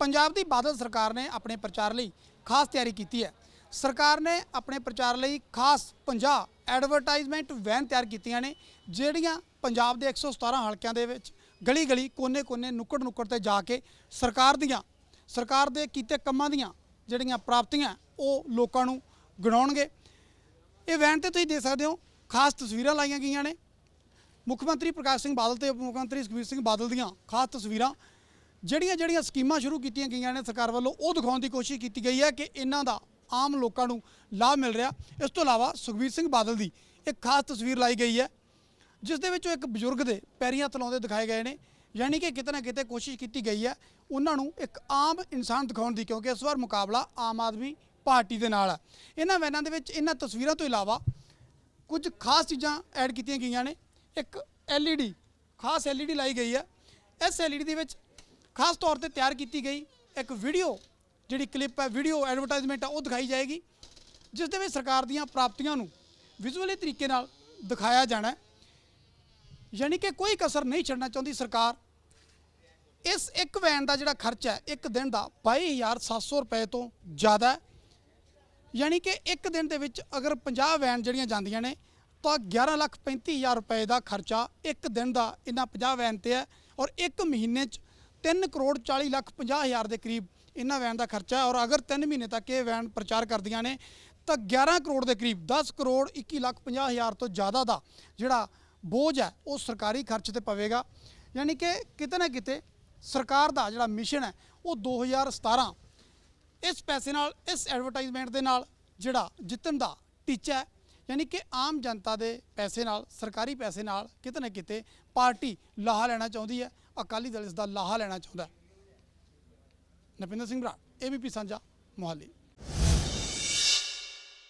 ਪੰਜਾਬ ਦੀ ਬਾਦਲ ਸਰਕਾਰ ਨੇ ਆਪਣੇ ਪ੍ਰਚਾਰ ਲਈ ਖਾਸ ਤਿਆਰੀ ਕੀਤੀ ਹੈ। ਸਰਕਾਰ ਨੇ ਆਪਣੇ ਪ੍ਰਚਾਰ ਲਈ ਖਾਸ 50 ਐਡਵਰਟਾਈਜ਼ਮੈਂਟ ਵੈਨ ਤਿਆਰ ਕੀਤੀਆਂ ਨੇ, ਜਿਹੜੀਆਂ ਪੰਜਾਬ ਦੇ 117 ਹਲਕਿਆਂ ਦੇ ਵਿੱਚ ਗਲੀ ਗਲੀ ਕੋਨੇ-ਕੋਨੇ, ਨੁੱਕੜ-ਨੁੱਕੜ ਤੇ ਜਾ ਕੇ ਸਰਕਾਰ ਦੀਆਂ, ਸਰਕਾਰ ਦੇ ਕੀਤੇ ਕੰਮਾਂ ਦੀਆਂ ਜਿਹੜੀਆਂ ਪ੍ਰਾਪਤੀਆਂ, ਉਹ ਲੋਕਾਂ ਨੂੰ ਗਿਣਾਉਣਗੇ। ਇਹ ਵੈਨ ਤੇ ਤੁਸੀਂ ਦੇਖ ਸਕਦੇ ਹੋ, ਖਾਸ ਤਸਵੀਰਾਂ ਲਾਈਆਂ ਗਈਆਂ ਨੇ। ਮੁੱਖ ਮੰਤਰੀ ਪ੍ਰਕਾਸ਼ ਸਿੰਘ ਬਾਦਲ ਤੇ ਉਪ ਮੁੱਖ ਮੰਤਰੀ ਸੁਖਬੀਰ ਸਿੰਘ ਬਾਦਲ ਦੀਆਂ ਖਾਸ ਤਸਵੀਰਾਂ ਜਿਹੜੀਆਂ ਜਿਹੜੀਆਂ ਸਕੀਮਾਂ ਸ਼ੁਰੂ ਕੀਤੀਆਂ ਗਈਆਂ ਨੇ ਸਰਕਾਰ ਵੱਲੋਂ, ਉਹ ਦਿਖਾਉਣ ਦੀ ਕੋਸ਼ਿਸ਼ ਕੀਤੀ ਗਈ ਹੈ ਕਿ ਇਹਨਾਂ ਦਾ ਆਮ ਲੋਕਾਂ ਨੂੰ ਲਾਭ ਮਿਲ ਰਿਹਾ। ਇਸ ਤੋਂ ਇਲਾਵਾ ਸੁਖਬੀਰ ਸਿੰਘ ਬਾਦਲ ਦੀ ਇੱਕ ਖਾਸ ਤਸਵੀਰ ਲਾਈ ਗਈ ਹੈ, ਜਿਸ ਦੇ ਵਿੱਚ ਉਹ ਇੱਕ ਬਜ਼ੁਰਗ ਦੇ ਪੈਰੀਆਂ ਹੱਥ ਦਿਖਾਏ ਗਏ ਨੇ। ਯਾਨੀ ਕਿ ਕਿਤੇ ਨਾ ਕਿਤੇ ਕੋਸ਼ਿਸ਼ ਕੀਤੀ ਗਈ ਹੈ ਉਹਨਾਂ ਨੂੰ ਇੱਕ ਆਮ ਇਨਸਾਨ ਦਿਖਾਉਣ ਦੀ, ਕਿਉਂਕਿ ਇਸ ਵਾਰ ਮੁਕਾਬਲਾ ਆਮ ਆਦਮੀ ਪਾਰਟੀ ਦੇ ਨਾਲ ਹੈ ਇਹਨਾਂ ਵੈਨਾਂ ਦੇ ਵਿੱਚ, ਇਹਨਾਂ ਤਸਵੀਰਾਂ ਤੋਂ ਇਲਾਵਾ ਕੁਝ ਖਾਸ ਚੀਜ਼ਾਂ ਐਡ ਕੀਤੀਆਂ ਗਈਆਂ ਨੇ। ਇੱਕ LED ਖਾਸ LED ਲਾਈ ਗਈ ਹੈ। ਇਸ LED ਦੇ ਵਿੱਚ ਖਾਸ ਤੌਰ ਤੇ ਤਿਆਰ ਕੀਤੀ ਗਈ ਇੱਕ ਵੀਡੀਓ ਜਿਹੜੀ ਕਲਿੱਪ ਹੈ ਵੀਡੀਓ ਐਡਵਰਟਾਈਜ਼ਮੈਂਟ ਹੈ, ਉਹ ਦਿਖਾਈ ਜਾਏਗੀ, ਜਿਸ ਦੇ ਵਿੱਚ ਸਰਕਾਰ ਦੀਆਂ ਪ੍ਰਾਪਤੀਆਂ ਨੂੰ ਵਿਜ਼ੂਅਲੀ ਤਰੀਕੇ ਨਾਲ ਦਿਖਾਇਆ ਜਾਣਾ ਯਾਨੀ ਕਿ ਕੋਈ ਕਸਰ ਨਹੀਂ ਛੱਡਣਾ ਚਾਹੁੰਦੀ ਸਰਕਾਰ। ਇਸ ਇੱਕ ਵੈਨ ਦਾ ਜਿਹੜਾ ਖਰਚਾ ਹੈ, ਇੱਕ ਦਿਨ ਦਾ 22700 ਰੁਪਏ ਤੋਂ ਜ਼ਿਆਦਾ ਹੈ। ਯਾਨੀ ਕਿ ਇੱਕ ਦਿਨ ਦੇ ਵਿੱਚ ਅਗਰ 50 ਵੈਨ ਜਿਹੜੀਆਂ ਜਾਂਦੀਆਂ ਨੇ, ਤਾਂ 11 ਲੱਖ 35 ਹਜ਼ਾਰ ਰੁਪਏ ਦਾ ਖਰਚਾ ਇੱਕ ਦਿਨ ਦਾ ਇਹਨਾਂ 50 ਵੈਨ ਤੇ ਹੈ ਔਰ ਇੱਕ ਮਹੀਨੇ 'ਚ 3 ਕਰੋੜ 40 ਲੱਖ 50 ਹਜ਼ਾਰ ਦੇ ਕਰੀਬ ਇਹਨਾਂ ਵੈਨ ਦਾ ਖਰਚਾ ਔਰ ਅਗਰ 3 ਮਹੀਨੇ ਤੱਕ ਇਹ ਵੈਨ ਪ੍ਰਚਾਰ ਕਰਦੀਆਂ ਨੇ, ਤਾਂ 11 ਕਰੋੜ ਦੇ ਕਰੀਬ 10 ਕਰੋੜ 21 ਲੱਖ 50 ਹਜ਼ਾਰ ਤੋਂ ਜ਼ਿਆਦਾ ਦਾ ਜਿਹੜਾ ਬੋਝ ਹੈ, ਉਹ ਸਰਕਾਰੀ ਖਰਚ ਤੇ ਪਵੇਗਾ। ਯਾਨੀ ਕਿ ਕਿਤੇ ਨਾ ਕਿਤੇ ਸਰਕਾਰ ਦਾ ਜਿਹੜਾ ਮਿਸ਼ਨ ਹੈ, ਉਹ 2017 ਇਸ ਪੈਸੇ ਨਾਲ, ਇਸ ਐਡਵਰਟਾਈਜ਼ਮੈਂਟ ਦੇ ਨਾਲ ਜਿਹੜਾ ਜਿੱਤਣ ਦਾ ਟੀਚਾ ਹੈ ਯਾਨੀ ਕਿ ਆਮ ਜਨਤਾ ਦੇ ਪੈਸੇ ਨਾਲ, ਸਰਕਾਰੀ ਪੈਸੇ ਨਾਲ ਕਿਤੇ ਨਾ ਕਿਤੇ ਪਾਰਟੀ ਲਾਹਾ ਲੈਣਾ ਚਾਹੁੰਦੀ ਹੈ, ਅਕਾਲੀ ਦਲ ਇਸ ਦਾ ਲਾਹਾ ਲੈਣਾ ਚਾਹੁੰਦਾ ਨਪਿੰਦਰ ਸਿੰਘ ਬਰਾੜ ਏਬੀਪੀ ਸਾਂਝਾ ਮੋਹਾਲੀ।